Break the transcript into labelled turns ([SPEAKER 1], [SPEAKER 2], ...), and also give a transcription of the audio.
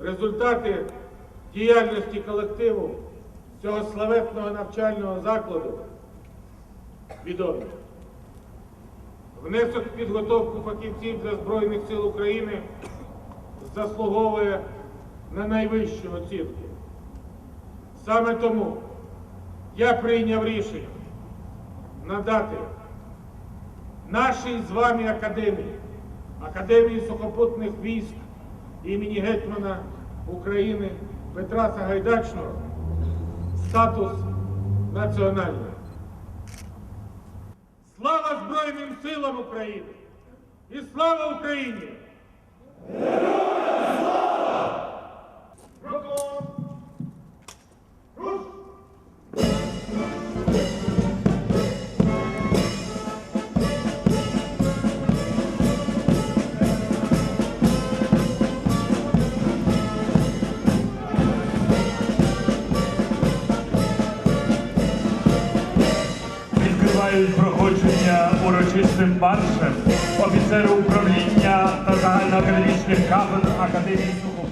[SPEAKER 1] результати діяльності колективу цього славетного навчального закладу відомі. Внесок в підготовку фахівців для Збройних сил України заслуговує на найвищу оцінку. Саме тому я прийняв рішення надати нашій з вами академії, Академії сухопутних військ імені гетьмана України Петра Сагайдачного статус національний. Слава Збройним силам України! І слава Україні!
[SPEAKER 2] Відкривають проходження урочистим маршем. Офіцерів управління та загальноакадемічних кафедр Академії Сухопутних